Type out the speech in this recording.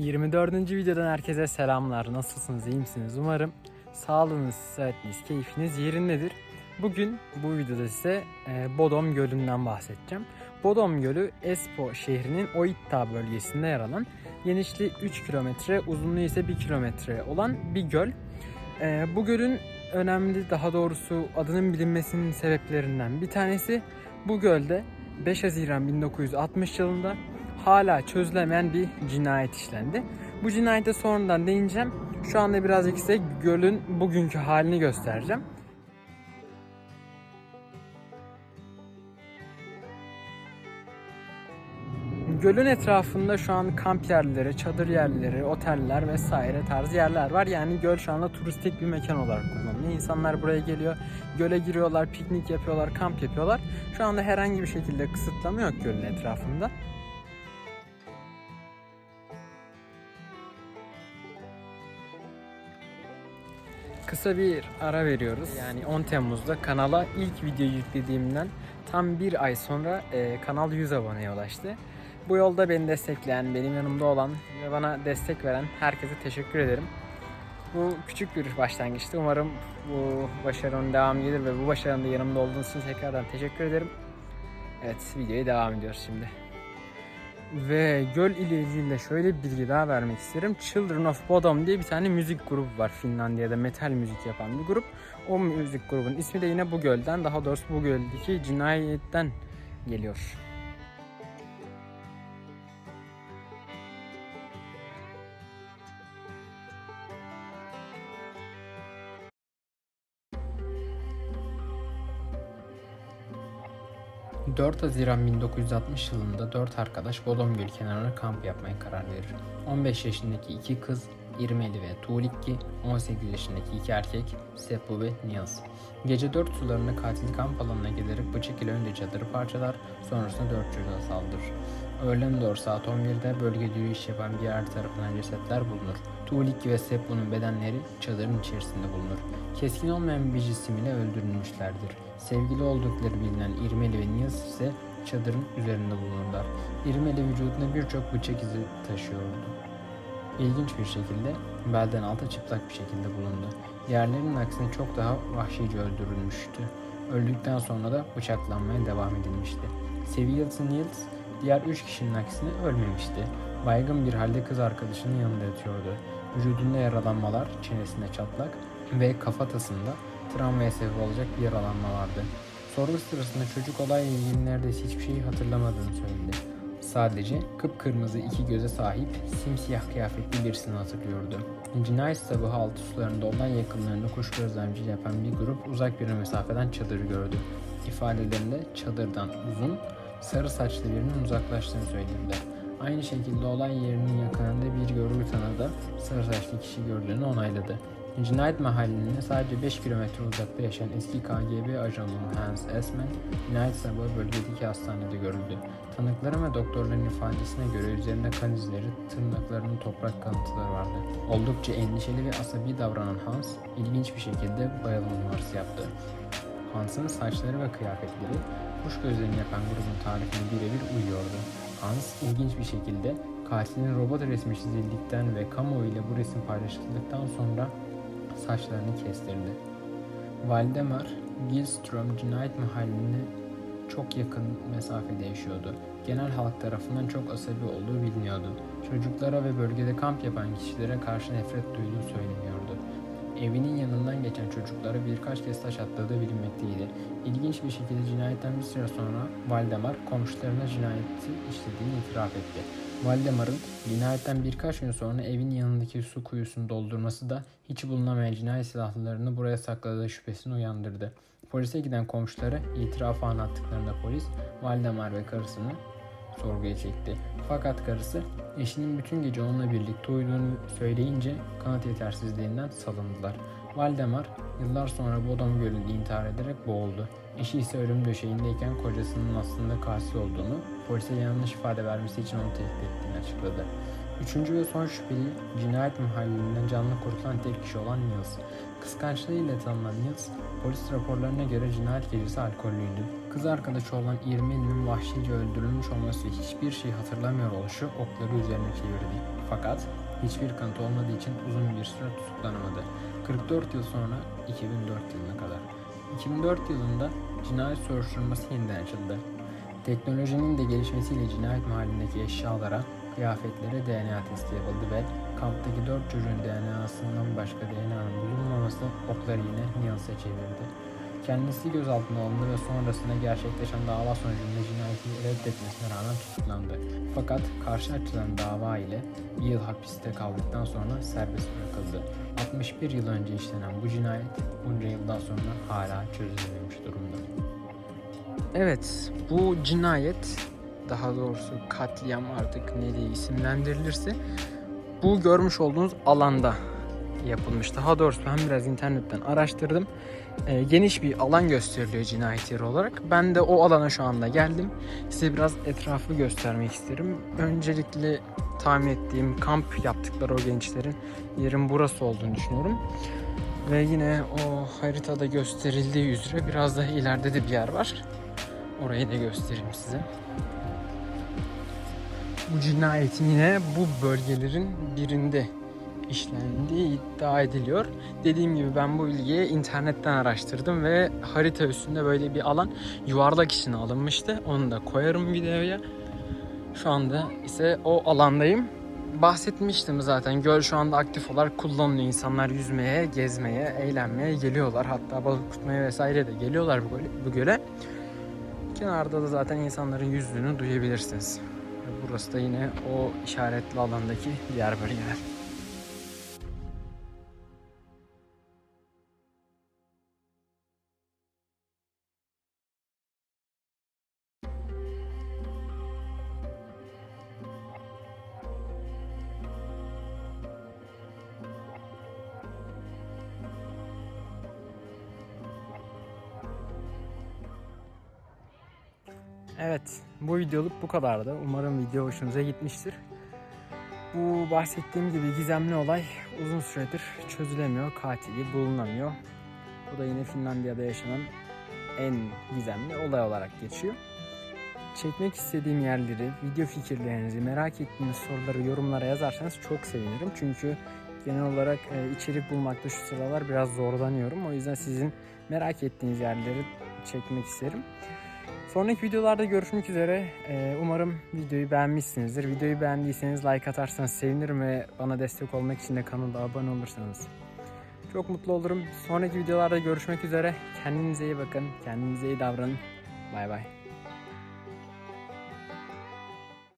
24. videodan herkese selamlar. Nasılsınız, iyi misiniz? Umarım sağlığınız, sıhhatiniz, keyfiniz yerindedir. Bugün bu videoda size e, Bodom Gölü'nden bahsedeceğim. Bodom Gölü Espoo şehrinin Oitta bölgesinde yer alan, genişliği 3 kilometre, uzunluğu ise 1 kilometre olan bir göl. E, bu gölün önemli, daha doğrusu adının bilinmesinin sebeplerinden bir tanesi bu gölde 5 Haziran 1960 yılında hala çözülemeyen bir cinayet işlendi. Bu cinayete sonradan değineceğim. Şu anda birazcık size gölün bugünkü halini göstereceğim. Gölün etrafında şu an kamp yerleri, çadır yerleri, oteller vesaire tarzı yerler var. Yani göl şu anda turistik bir mekan olarak kullanılıyor. İnsanlar buraya geliyor, göle giriyorlar, piknik yapıyorlar, kamp yapıyorlar. Şu anda herhangi bir şekilde kısıtlama yok gölün etrafında. Kısa bir ara veriyoruz. Yani 10 Temmuz'da kanala ilk video yüklediğimden tam bir ay sonra e, kanal 100 aboneye ulaştı. Bu yolda beni destekleyen, benim yanımda olan ve bana destek veren herkese teşekkür ederim. Bu küçük bir başlangıçtı. Umarım bu başarının devam gelir ve bu başarının da yanımda olduğunuz için tekrardan teşekkür ederim. Evet, videoya devam ediyoruz şimdi. Ve göl ile ilgili de şöyle bir bilgi daha vermek isterim. Children of Bodom diye bir tane müzik grubu var Finlandiya'da metal müzik yapan bir grup. O müzik grubun ismi de yine bu gölden daha doğrusu bu göldeki cinayetten geliyor. ...4 Haziran 1960 yılında 4 arkadaş Bodom Gölü kenarına kamp yapmaya karar verir. 15 yaşındaki iki kız İrmeli ve Tuğlikki, 18 yaşındaki iki erkek Seppo ve Niels. Gece 4 sularında katil kamp alanına gelerek bıçak ile önce çadırı parçalar, sonrasında 4 çocuğa saldırır. Öğlen doğru saat 11'de bölgede yürüyüş yapan bir yer tarafından cesetler bulunur. Tuğlikki ve Seppo'nun bedenleri çadırın içerisinde bulunur. Keskin olmayan bir cisim ile öldürülmüşlerdir. Sevgili oldukları bilinen İrmeli ve Niels ise çadırın üzerinde bulunurlar. İrmeli vücudunda birçok bıçak izi taşıyordu. İlginç bir şekilde belden alta çıplak bir şekilde bulundu. Diğerlerinin aksine çok daha vahşice öldürülmüştü. Öldükten sonra da bıçaklanmaya devam edilmişti. Sevgilisi Niels diğer üç kişinin aksine ölmemişti. Baygın bir halde kız arkadaşının yanında yatıyordu. Vücudunda yaralanmalar, çenesinde çatlak ve kafatasında travmaya sebep olacak bir yaralanma vardı. Sorgu sırasında çocuk olayla ilgili neredeyse hiçbir şeyi hatırlamadığını söyledi. Sadece kıpkırmızı iki göze sahip simsiyah kıyafetli birisini hatırlıyordu. Cinayet sabahı altı sularında olay yakınlarında kuş gözlemci yapan bir grup uzak bir mesafeden çadırı gördü. İfadelerinde çadırdan uzun, sarı saçlı birinin uzaklaştığını söylediler. Aynı şekilde olay yerinin yakınında bir görgü tanığı da sarı saçlı kişi gördüğünü onayladı. Cinayet mahallinde sadece 5 kilometre uzakta yaşayan eski KGB ajanı Hans Esmen, cinayet sabahı bölgedeki hastanede görüldü. Tanıkların ve doktorların ifadesine göre üzerinde kan izleri, tırnaklarının toprak kanıtları vardı. Oldukça endişeli ve asabi davranan Hans, ilginç bir şekilde bayılma numarası yaptı. Hans'ın saçları ve kıyafetleri kuş gözlerini yapan grubun tarifine birebir uyuyordu. Hans ilginç bir şekilde katilin robot resmi çizildikten ve kamuoyuyla bu resim paylaşıldıktan sonra saçlarını kestirdi. Valdemar Gilström cinayet mahalline çok yakın mesafede yaşıyordu. Genel halk tarafından çok asabi olduğu biliniyordu. Çocuklara ve bölgede kamp yapan kişilere karşı nefret duyduğu söyleniyordu. Evinin yanından geçen çocuklara birkaç kez taş attığı bilinmekteydi. İlginç bir şekilde cinayetten bir süre sonra Valdemar komşularına cinayeti işlediğini itiraf etti. Valdemar'ın cinayetten birkaç gün sonra evin yanındaki su kuyusunu doldurması da hiç bulunamayan cinayet silahlarını buraya sakladığı şüphesini uyandırdı. Polise giden komşuları itirafı anlattıklarında polis Valdemar ve karısını sorguya çekti. Fakat karısı eşinin bütün gece onunla birlikte uyuduğunu söyleyince kanıt yetersizliğinden salındılar. Valdemar yıllar sonra Bodom Gölü'nde intihar ederek boğuldu. Eşi ise ölüm döşeğindeyken kocasının aslında katil olduğunu, polise yanlış ifade vermesi için onu tehdit ettiğini açıkladı. Üçüncü ve son şüpheli cinayet mahallinden canlı kurtulan tek kişi olan Niels. Kıskançlığıyla tanınan Niels, polis raporlarına göre cinayet gecesi alkollüydü. Kız arkadaşı olan İrmeli'nin vahşice öldürülmüş olması ve hiçbir şey hatırlamıyor oluşu okları üzerine çevirdi. Fakat hiçbir kanıt olmadığı için uzun bir süre tutuklanamadı. 44 yıl sonra 2004 yılına kadar. 2004 yılında cinayet soruşturması yeniden açıldı. Teknolojinin de gelişmesiyle cinayet mahallindeki eşyalara, kıyafetlere DNA testi yapıldı ve kamptaki 4 çocuğun DNA'sından başka DNA'nın bulunmaması okları yine Nils'e çevirdi. Kendisi gözaltına alındı ve sonrasında gerçekleşen dava sonucunda cinayeti reddetmesine rağmen tutuklandı. Fakat karşı açılan dava ile bir yıl hapiste kaldıktan sonra serbest bırakıldı. 61 yıl önce işlenen bu cinayet bunca yıldan sonra hala çözülememiş durumda. Evet, bu cinayet daha doğrusu katliam artık ne diye isimlendirilirse bu görmüş olduğunuz alanda yapılmış. Daha doğrusu ben biraz internetten araştırdım. Ee, geniş bir alan gösteriliyor cinayet yeri olarak. Ben de o alana şu anda geldim. Size biraz etrafı göstermek isterim. Öncelikle tahmin ettiğim kamp yaptıkları o gençlerin yerin burası olduğunu düşünüyorum. Ve yine o haritada gösterildiği üzere biraz daha ileride de bir yer var. Orayı da göstereyim size. Bu cinayetin yine bu bölgelerin birinde işlendiği iddia ediliyor. Dediğim gibi ben bu bilgiyi internetten araştırdım ve harita üstünde böyle bir alan yuvarlak içine alınmıştı. Onu da koyarım videoya. Şu anda ise o alandayım. Bahsetmiştim zaten. Göl şu anda aktif olarak kullanılıyor. İnsanlar yüzmeye, gezmeye, eğlenmeye geliyorlar. Hatta balık tutmaya vesaire de geliyorlar bu göle. Kenarda da zaten insanların yüzdüğünü duyabilirsiniz. Burası da yine o işaretli alandaki diğer bölgeler. Evet, bu videoluk bu kadardı. Umarım video hoşunuza gitmiştir. Bu bahsettiğim gibi gizemli olay uzun süredir çözülemiyor, katili bulunamıyor. Bu da yine Finlandiya'da yaşanan en gizemli olay olarak geçiyor. Çekmek istediğim yerleri, video fikirlerinizi, merak ettiğiniz soruları yorumlara yazarsanız çok sevinirim. Çünkü genel olarak e, içerik bulmakta şu sıralar biraz zorlanıyorum. O yüzden sizin merak ettiğiniz yerleri çekmek isterim. Sonraki videolarda görüşmek üzere. Ee, umarım videoyu beğenmişsinizdir. Videoyu beğendiyseniz like atarsanız sevinirim ve bana destek olmak için de kanala abone olursanız. Çok mutlu olurum. Sonraki videolarda görüşmek üzere. Kendinize iyi bakın. Kendinize iyi davranın. Bay bay.